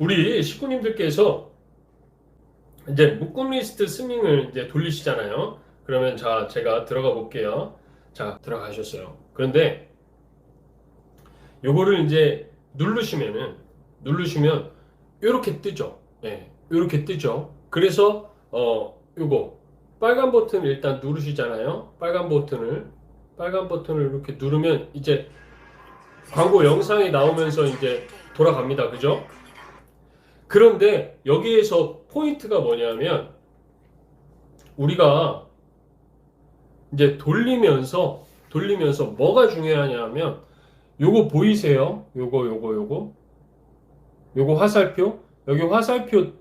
우리 식구님들께서 이제 묶음 리스트 스밍을 이제 돌리시잖아요. 그러면 자, 제가 들어가 볼게요. 자, 들어가셨어요. 그런데 요거를 이제 누르시면은 누르시면 이렇게 뜨죠. 예. 이렇게 뜨죠. 그래서 어 요거 빨간 버튼 일단 누르시잖아요. 빨간 버튼을 빨간 버튼을 이렇게 누르면 이제 광고 영상이 나오면서 이제 돌아갑니다. 그죠? 그런데 여기에서 포인트가 뭐냐면 우리가 이제 돌리면서 돌리면서 뭐가 중요하냐면 요거 보이세요? 요거 요거 요거 요거 화살표 여기 화살표 요,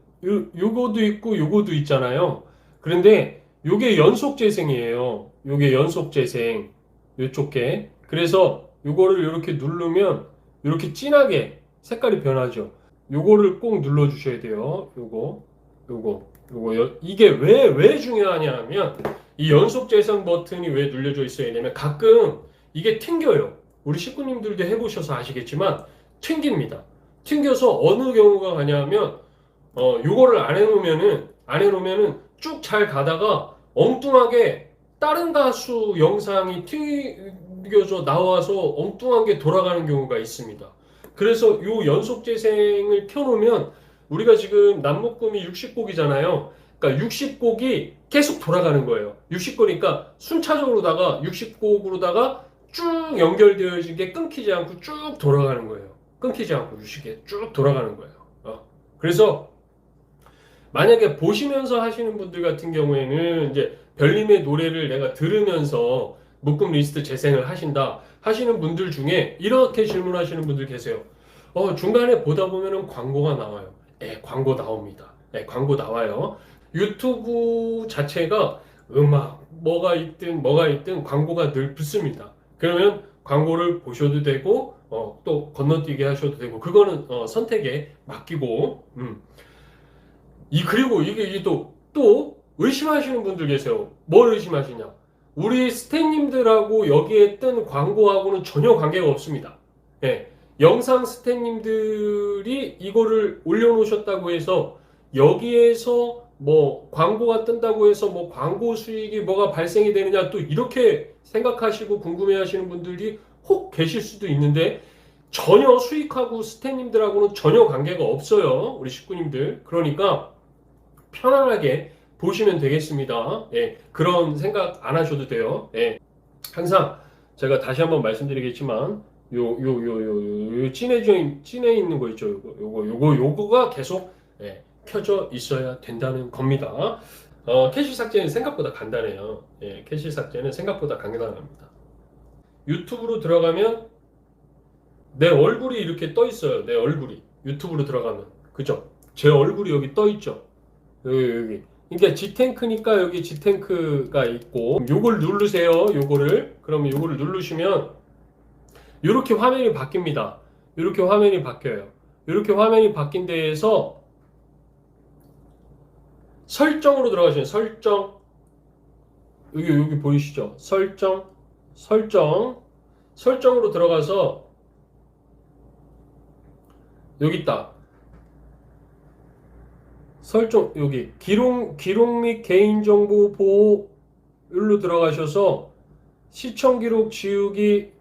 요거도 있고 요거도 있잖아요. 그런데 요게 연속 재생이에요. 요게 연속 재생 요쪽 게 그래서 요거를 이렇게 누르면 이렇게 진하게 색깔이 변하죠. 요거를 꼭 눌러 주셔야 돼요. 요거 요거 요거 여- 이게 왜 왜 중요하냐면 이 연속 재생 버튼이 왜 눌려져 있어야 되냐면 가끔 이게 튕겨요. 우리 식구님들도 해보셔서 아시겠지만 튕깁니다. 튕겨서 어느 경우가 가냐면 어 요거를 안 해놓으면은 안 해놓으면은 쭉 잘 가다가 엉뚱하게 다른 가수 영상이 튕겨져 나와서 엉뚱하게 돌아가는 경우가 있습니다. 그래서 요 연속 재생을 켜놓으면 우리가 지금 남목금이 60곡이잖아요. 그러니까 60곡이 계속 돌아가는 거예요. 60곡이니까 순차적으로다가 60곡으로다가 쭉 연결되어진 게 끊기지 않고 쭉 돌아가는 거예요. 끊기지 않고 60개 쭉 돌아가는 거예요. 어. 그래서 만약에 보시면서 하시는 분들 같은 경우에는 이제 별님의 노래를 내가 들으면서 묶음 리스트 재생을 하신다 하시는 분들 중에 이렇게 질문하시는 분들 계세요. 어, 중간에 보다 보면은 광고가 나와요. 예, 광고 나옵니다. 예, 광고 나와요. 유튜브 자체가 음악, 뭐가 있든 뭐가 있든 광고가 늘 붙습니다. 그러면 광고를 보셔도 되고, 어, 또 건너뛰게 하셔도 되고, 그거는 어, 선택에 맡기고, 음. 이, 그리고 이게, 이게 또, 또 의심하시는 분들 계세요. 뭘 의심하시냐? 우리 스태님들하고 여기에 뜬 광고하고는 전혀 관계가 없습니다. 예. 영상 스태님들이 이거를 올려놓으셨다고 해서 여기에서 뭐 광고가 뜬다고 해서 뭐 광고 수익이 뭐가 발생이 되느냐 또 이렇게 생각하시고 궁금해 하시는 분들이 혹 계실 수도 있는데 전혀 수익하고 스태님들하고는 전혀 관계가 없어요 우리 식구님들 그러니까 편안하게 보시면 되겠습니다 예 그런 생각 안 하셔도 돼요 예 항상 제가 다시 한번 말씀드리겠지만 요 요 요 요 요 찐해져 있- 찐해 있는 거 있죠 요거 요거 요거 요거가 계속 예, 켜져 있어야 된다는 겁니다. 어, 캐시 삭제는 생각보다 간단해요. 예, 캐시 삭제는 생각보다 간단합니다. 유튜브로 들어가면 내 얼굴이 이렇게 떠 있어요. 내 얼굴이 유튜브로 들어가면 그죠? 제 얼굴이 여기 떠 있죠. 여기 여기. 그러니까 G탱크니까 여기 G탱크가 있고 요걸 누르세요. 요거를 그러면 요거를 누르시면 이렇게 화면이 바뀝니다. 이렇게 화면이 바뀌어요. 이렇게 화면이 바뀐 데에서 설정으로 들어가시면 설정 여기 여기 보이시죠? 설정 설정 설정으로 들어가서 여기 있다. 설정 여기 기록 기록 및 개인정보 보호로 들어가셔서 시청 기록 지우기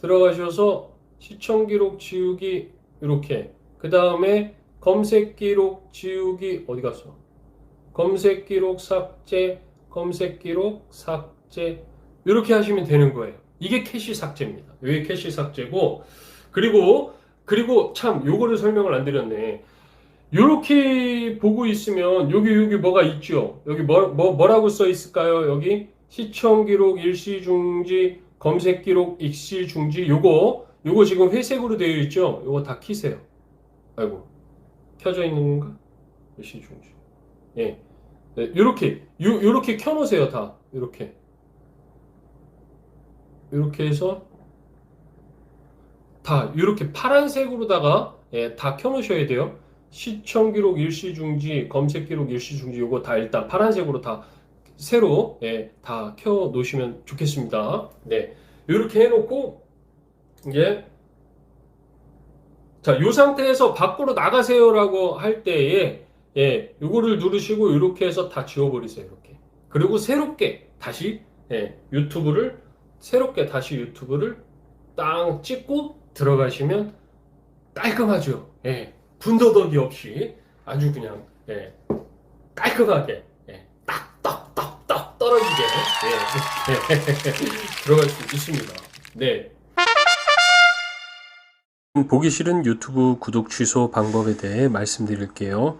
들어가셔서 시청 기록 지우기 이렇게 그 다음에 검색 기록 지우기 어디 갔어? 검색 기록 삭제 검색 기록 삭제 이렇게 하시면 되는 거예요. 이게 캐시 삭제입니다. 이게 캐시 삭제고 그리고 그리고 참 요거를 설명을 안 드렸네. 요렇게 보고 있으면 여기 여기 뭐가 있죠? 여기 뭐, 뭐 뭐라고 써 있을까요? 여기 시청 기록 일시 중지 검색 기록 일시 중지 요거 요거 지금 회색으로 되어 있죠? 요거 다 키세요. 아이고 켜져 있는 건가? 일시 중지. 예. 네, 요렇게 요 요렇게 켜 놓으세요, 다. 요렇게. 요렇게 해서 다 요렇게 파란색으로다가 예, 다 켜 놓으셔야 돼요. 시청 기록 일시 중지, 검색 기록 일시 중지 요거 다 일단 파란색으로 다 새로 예, 다 켜 놓으시면 좋겠습니다. 네. 요렇게 해 놓고 이제 자, 요 상태에서 밖으로 나가세요라고 할 때에 예, 요거를 누르시고 이렇게 해서 다 지워 버리세요. 이렇게. 그리고 새롭게 다시 예, 유튜브를 새롭게 다시 유튜브를 땅 찍고 들어가시면 깔끔하죠. 예, 분더덕이 없이 아주 그냥 예, 깔끔하게 예, 딱딱딱딱 떨어지게 예, 들어갈 수 있습니다. 네. 보기 싫은 유튜브 구독 취소 방법에 대해 말씀드릴게요.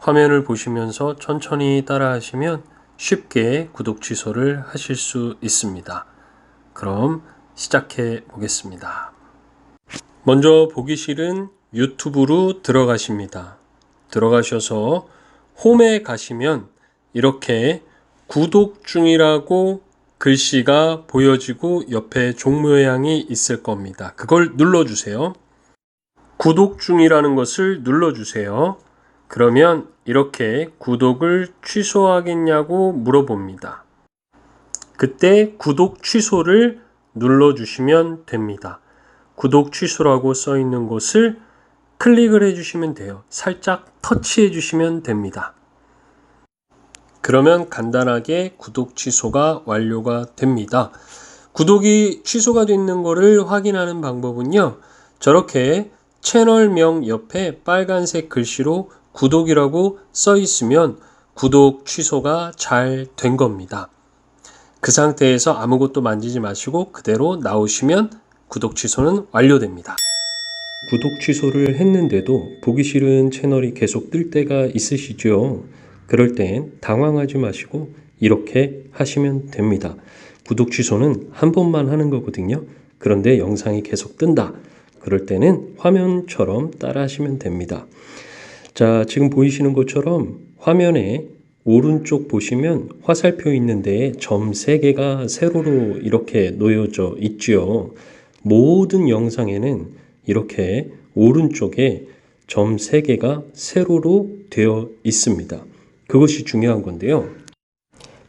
화면을 보시면서 천천히 따라하시면 쉽게 구독 취소를 하실 수 있습니다. 그럼 시작해 보겠습니다. 먼저 보기 싫은 유튜브로 들어가십니다. 들어가셔서 홈에 가시면 이렇게 구독 중이라고 글씨가 보여지고 옆에 종 모양이 있을 겁니다. 그걸 눌러주세요. 구독 중이라는 것을 눌러주세요. 그러면 이렇게 구독을 취소하겠냐고 물어봅니다. 그때 구독 취소를 눌러주시면 됩니다. 구독 취소라고 써 있는 곳을 클릭을 해주시면 돼요. 살짝 터치해 주시면 됩니다. 그러면 간단하게 구독 취소가 완료가 됩니다. 구독이 취소가 됐는 것을 확인하는 방법은요. 저렇게 채널명 옆에 빨간색 글씨로 구독이라고 써 있으면 구독 취소가 잘 된 겁니다. 그 상태에서 아무것도 만지지 마시고 그대로 나오시면 구독 취소는 완료됩니다. 구독 취소를 했는데도 보기 싫은 채널이 계속 뜰 때가 있으시죠? 그럴 땐 당황하지 마시고 이렇게 하시면 됩니다. 구독 취소는 한 번만 하는 거거든요. 그런데 영상이 계속 뜬다. 그럴 때는 화면처럼 따라 하시면 됩니다. 자, 지금 보이시는 것처럼 화면에 오른쪽 보시면 화살표 있는데 점 3개가 세로로 이렇게 놓여져 있죠. 모든 영상에는 이렇게 오른쪽에 점 3개가 세로로 되어 있습니다. 그것이 중요한 건데요.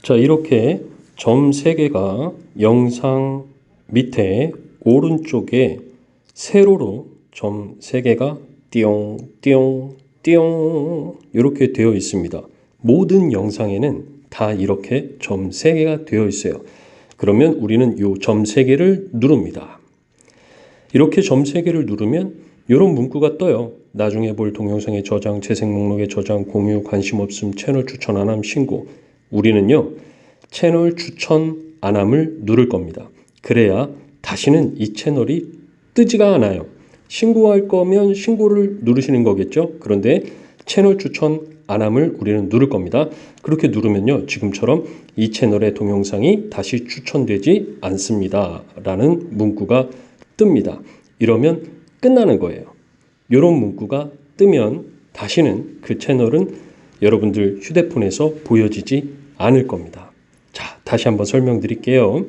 자, 이렇게 점 3개가 영상 밑에 오른쪽에 세로로 점 3개가 띠용, 띠용, 이렇게 되어 있습니다. 모든 영상에는 다 이렇게 점 3개가 되어 있어요. 그러면 우리는 이 점 3개를 누릅니다. 이렇게 점 3개를 누르면 이런 문구가 떠요. 나중에 볼 동영상의 저장, 재생 목록의 저장, 공유, 관심 없음, 채널 추천 안함, 신고. 우리는요, 채널 추천 안함을 누를 겁니다. 그래야 다시는 이 채널이 뜨지가 않아요. 신고할 거면 신고를 누르시는 거겠죠? 그런데 채널 추천 안함을 우리는 누를 겁니다. 그렇게 누르면요. 지금처럼 이 채널의 동영상이 다시 추천되지 않습니다. 라는 문구가 뜹니다. 이러면 끝나는 거예요. 이런 문구가 뜨면 다시는 그 채널은 여러분들 휴대폰에서 보여지지 않을 겁니다. 자, 다시 한번 설명드릴게요.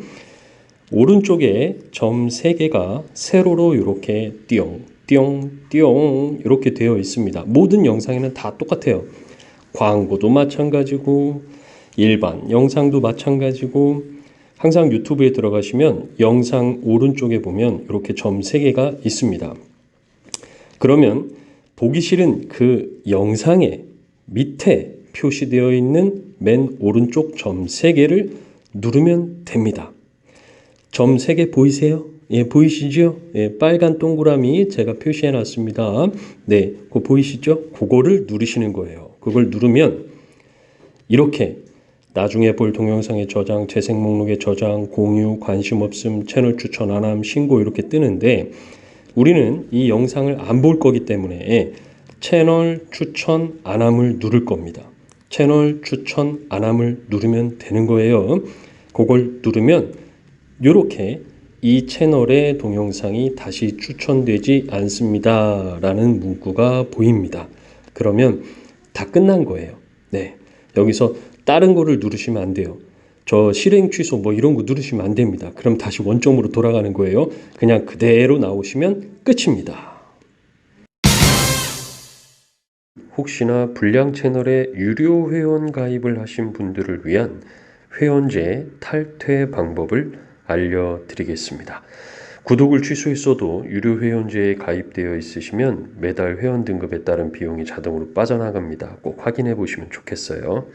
오른쪽에 점 3개가 세로로 이렇게 띠용, 띠용, 띠용 이렇게 되어 있습니다. 모든 영상에는 다 똑같아요. 광고도 마찬가지고 일반 영상도 마찬가지고 항상 유튜브에 들어가시면 영상 오른쪽에 보면 이렇게 점 3개가 있습니다. 그러면 보기 싫은 그 영상의 밑에 표시되어 있는 맨 오른쪽 점 3개를 누르면 됩니다. 점 3개 보이세요? 예, 보이시죠? 예, 빨간 동그라미 제가 표시해 놨습니다. 네, 그거 보이시죠? 그거를 누르시는 거예요. 그걸 누르면 이렇게 나중에 볼 동영상의 저장, 재생 목록의 저장, 공유, 관심 없음, 채널 추천 안함, 신고 이렇게 뜨는데 우리는 이 영상을 안 볼 거기 때문에 채널 추천 안함을 누를 겁니다. 채널 추천 안함을 누르면 되는 거예요. 그걸 누르면 이렇게 이 채널의 동영상이 다시 추천되지 않습니다. 라는 문구가 보입니다. 그러면 다 끝난 거예요. 네. 여기서 다른 거를 누르시면 안 돼요. 저 실행 취소 뭐 이런 거 누르시면 안 됩니다. 그럼 다시 원점으로 돌아가는 거예요. 그냥 그대로 나오시면 끝입니다. 혹시나 불량 채널에 유료 회원 가입을 하신 분들을 위한 회원제 탈퇴 방법을 알려드리겠습니다. 구독을 취소했어도 유료 회원제에 가입되어 있으시면 매달 회원 등급에 따른 비용이 자동으로 빠져나갑니다. 꼭 확인해 보시면 좋겠어요.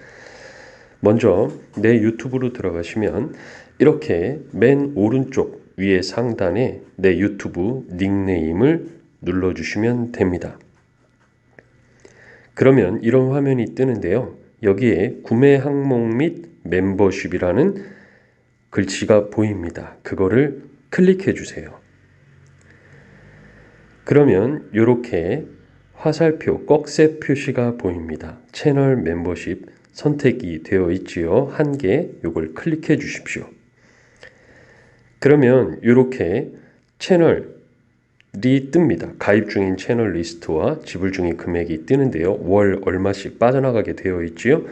먼저 내 유튜브로 들어가시면 이렇게 맨 오른쪽 위에 상단에 내 유튜브 닉네임을 눌러주시면 됩니다. 그러면 이런 화면이 뜨는데요. 여기에 구매 항목 및 멤버십이라는 글씨가 보입니다. 그거를 클릭해 주세요. 그러면 이렇게 화살표 꺽쇠 표시가 보입니다. 채널 멤버십 선택이 되어 있지요. 한 개 요걸 클릭해 주십시오. 그러면 이렇게 채널이 뜹니다. 가입 중인 채널 리스트와 지불 중인 금액이 뜨는데요. 월 얼마씩 빠져나가게 되어 있지요.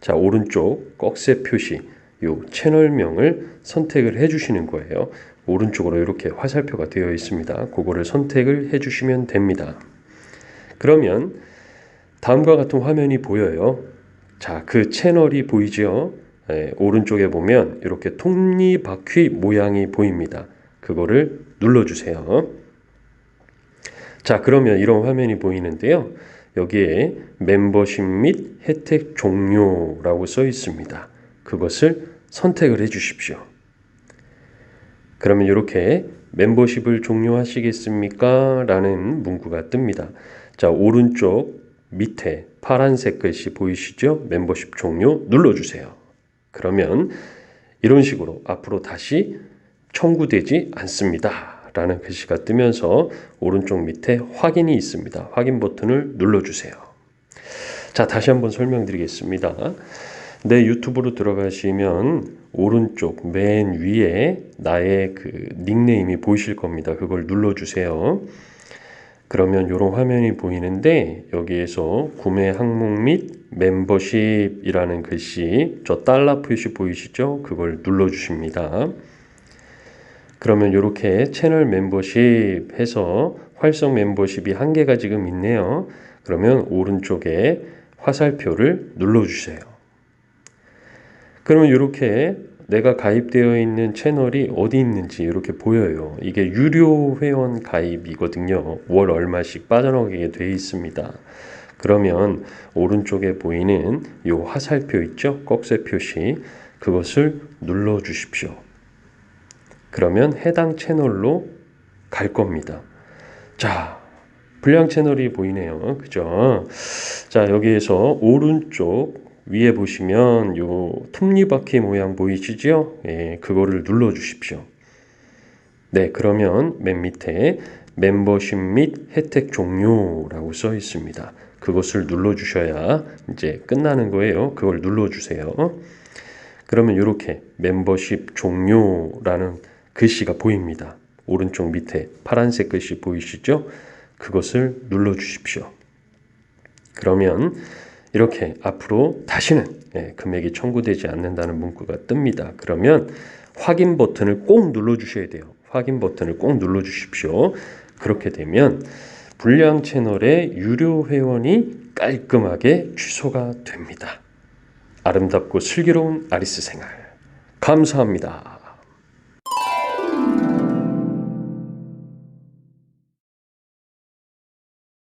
자, 오른쪽 꺽쇠 표시 요 채널명을 선택을 해 주시는 거예요. 오른쪽으로 이렇게 화살표가 되어 있습니다. 그거를 선택을 해 주시면 됩니다. 그러면 다음과 같은 화면이 보여요. 자, 그 채널이 보이죠? 예, 오른쪽에 보면 이렇게 톱니바퀴 모양이 보입니다. 그거를 눌러주세요. 자, 그러면 이런 화면이 보이는데요. 여기에 멤버십 및 혜택 종료라고 써 있습니다. 그것을 선택을 해 주십시오. 그러면 이렇게 멤버십을 종료하시겠습니까? 라는 문구가 뜹니다. 자, 오른쪽 밑에 파란색 글씨 보이시죠? 멤버십 종료 눌러주세요. 그러면 이런 식으로 앞으로 다시 청구되지 않습니다. 라는 글씨가 뜨면서 오른쪽 밑에 확인이 있습니다. 확인 버튼을 눌러주세요. 자, 다시 한번 설명드리겠습니다. 내 유튜브로 들어가시면 오른쪽 맨 위에 나의 그 닉네임이 보이실 겁니다. 그걸 눌러주세요. 그러면 이런 화면이 보이는데 여기에서 구매 항목 및 멤버십이라는 글씨 저 달러 표시 보이시죠? 그걸 눌러주십니다. 그러면 이렇게 채널 멤버십 해서 활성 멤버십이 한 개가 지금 있네요. 그러면 오른쪽에 화살표를 눌러주세요. 그러면 이렇게 내가 가입되어 있는 채널이 어디 있는지 이렇게 보여요. 이게 유료 회원 가입이거든요. 월 얼마씩 빠져나가게 되어 있습니다. 그러면 오른쪽에 보이는 이 화살표 있죠? 꺽쇠 표시 그것을 눌러 주십시오. 그러면 해당 채널로 갈 겁니다. 자, 불량 채널이 보이네요. 그죠? 자, 여기에서 오른쪽 위에 보시면 요 톱니바퀴 모양 보이시죠? 예, 그거를 눌러 주십시오. 네, 그러면 맨 밑에 멤버십 및 혜택 종료라고 써 있습니다. 그것을 눌러 주셔야 이제 끝나는 거예요. 그걸 눌러 주세요. 그러면 이렇게 멤버십 종료라는 글씨가 보입니다. 오른쪽 밑에 파란색 글씨 보이시죠? 그것을 눌러 주십시오. 그러면 이렇게 앞으로 다시는 예, 금액이 청구되지 않는다는 문구가 뜹니다. 그러면 확인 버튼을 꼭 눌러 주셔야 돼요. 확인 버튼을 꼭 눌러 주십시오. 그렇게 되면 불량 채널의 유료 회원이 깔끔하게 취소가 됩니다. 아름답고 슬기로운 아리스 생활 감사합니다.